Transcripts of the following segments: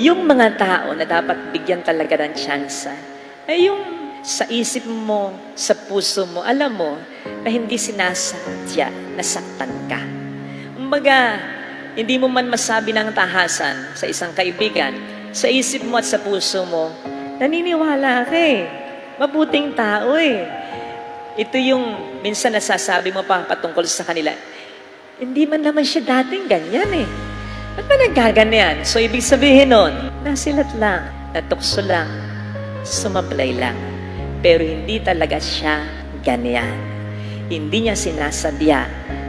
yung mga tao na dapat bigyan talaga ng tsansa, ay yung sa isip mo, sa puso mo, alam mo na hindi sinasadya na saktan ka. Kumbaga, hindi mo man masabi ng tahasan sa isang kaibigan, sa isip mo at sa puso mo, naniniwala ka eh. Mabuting tao eh. Ito yung minsan nasasabi mo pa patungkol sa kanila, hindi man naman siya dating ganyan eh. Ba't ba nagkaganyan? So, ibig sabihin nun, nasilat lang, natukso lang, sumablay lang. Pero hindi talaga siya ganyan. Hindi niya sinasadya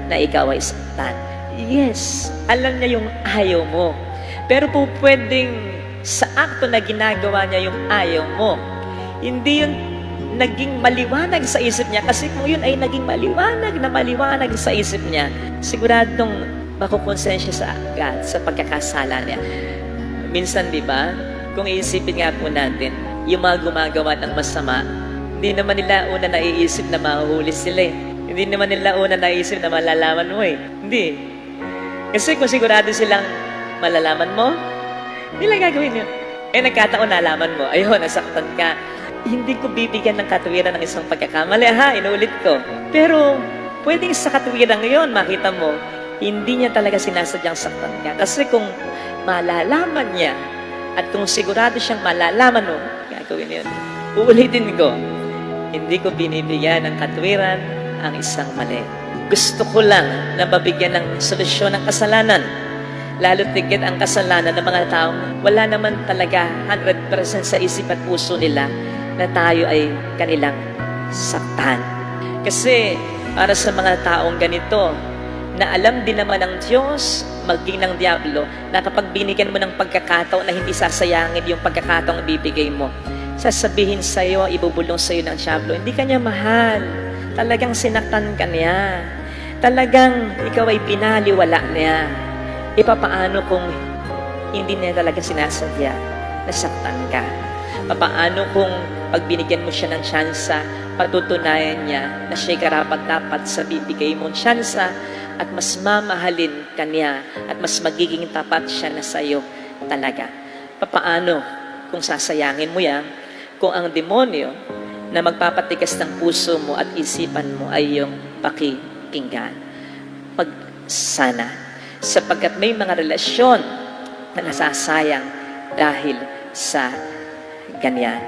na ikaw ay saktan. Yes, alam niya yung ayaw mo. Pero po pwedeng sa akto na ginagawa niya yung ayaw mo, hindi yun naging maliwanag sa isip niya kasi kung yun ay naging maliwanag na maliwanag sa isip niya, siguradong makukonsensya sa agad sa pagkakasala niya. Minsan, di ba, kung iisipin nga po natin, yung mga gumagawa ng masama, hindi naman nila una naiisip na mahuhuli sila eh. Hindi naman nila una naiisip na malalaman mo eh. Hindi. Kasi kung sigurado silang malalaman mo, lang gagawin yun. Eh, nagkataon nalaman mo, ayun, nasaktan ka. Hindi ko bibigyan ng katuwiran ng isang pagkakamali, ha? Inuulit ko. Pero, pwedeng sa katuwiran ngayon, makita mo, hindi niya talaga sinasadyang saktan ka. Kasi kung malalaman niya, at kung sigurado siyang malalaman mo, gagawin yun. Uulitin ko, hindi ko binibigyan ng katwiran ang isang mali. Gusto ko lang na mabigyan ng solusyon ng kasalanan. Lalo tigit ang kasalanan ng mga taong wala naman talaga 100% sa isip at puso nila na tayo ay kanilang saktan. Kasi para sa mga taong ganito, na alam din naman ng Diyos, maging ng Diablo, na kapag binigyan mo ng pagkakataon na hindi sasayangin yung pagkakataong ibibigay mo, sasabihin sa iyo, ibubulong sa iyo ng Diablo, hindi kanya mahal. Talagang sinaktan ka niya. Talagang ikaw ay pinaliwala niya. E papaano kung hindi niya talaga sinasadya na saktan ka? Papaano kung pag binigyan mo siya ng tsansa, patutunayan niya na siya'y karapat-dapat sa bibigay mong tsansa at mas mamahalin ka niya at mas magiging tapat siya na sa'yo talaga. Papaano kung sasayangin mo yan, kung ang demonyo na magpapatigas ng puso mo at isipan mo ay yung pakikinggan. Pagsana. Sapagkat may mga relasyon na nasasayang dahil sa ganyan.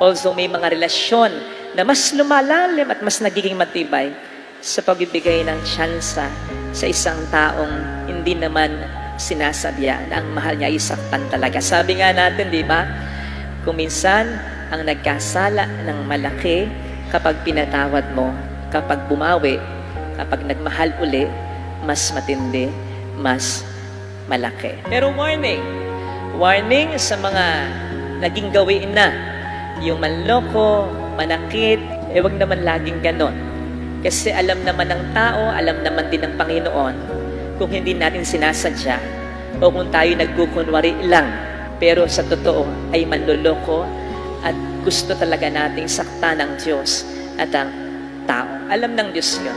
Also, may mga relasyon na mas lumalalim at mas nagiging matibay sa pagbibigay ng tsansa sa isang taong hindi naman sinasadya na ang mahal niya ay saktan talaga. Sabi nga natin, di ba? Kung minsan, ang nagkasala ng malaki kapag pinatawad mo, kapag bumawi, kapag nagmahal uli, mas matindi, mas malaki. Pero warning, warning sa mga naging gawin na, yung manloko, manakit, eh wag naman laging ganon. Kasi alam naman ng tao, alam naman din ng Panginoon, kung hindi natin sinasadya, o kung tayo nagkukunwari lang, pero sa totoo ay manloloko at gusto talaga nating sakta ng Diyos at ang tao. Alam ng Diyos yun.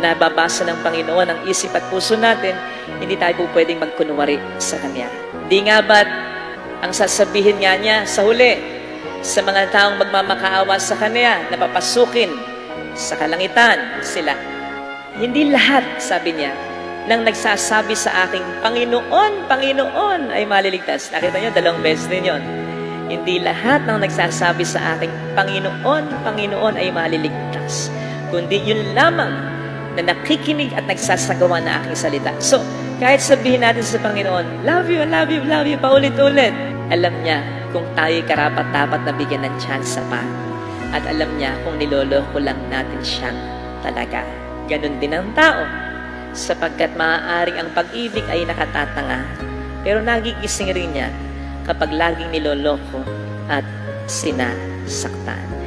Nababasa ng Panginoon ang isip at puso natin, hindi tayo po pwedeng magkunwari sa Kanya. Di nga ba't ang sasabihin nga niya sa huli, sa mga taong magmamakaawa sa Kanya, na papasukin sa kalangitan sila. Hindi lahat, sabi niya, nang nagsasabi sa aking Panginoon, Panginoon ay maliligtas. Nakita niyo, dalawang beses din yun. Hindi lahat ng nagsasabi sa aking Panginoon, Panginoon ay maliligtas. Kundi yun lamang na nakikinig at nagsasagawa na aking salita. So, kahit sabihin natin sa Panginoon, love you, love you, love you, paulit-ulit. Alam niya kung tayo'y karapat-dapat na bigyan ng chance pa. At alam niya kung niloloko lang natin siyang talaga. Ganon din ang tao. Sapagkat maaaring ang pag-ibig ay nakatatanga. Pero nagigising rin niya kapag laging niloloko at sinasaktan.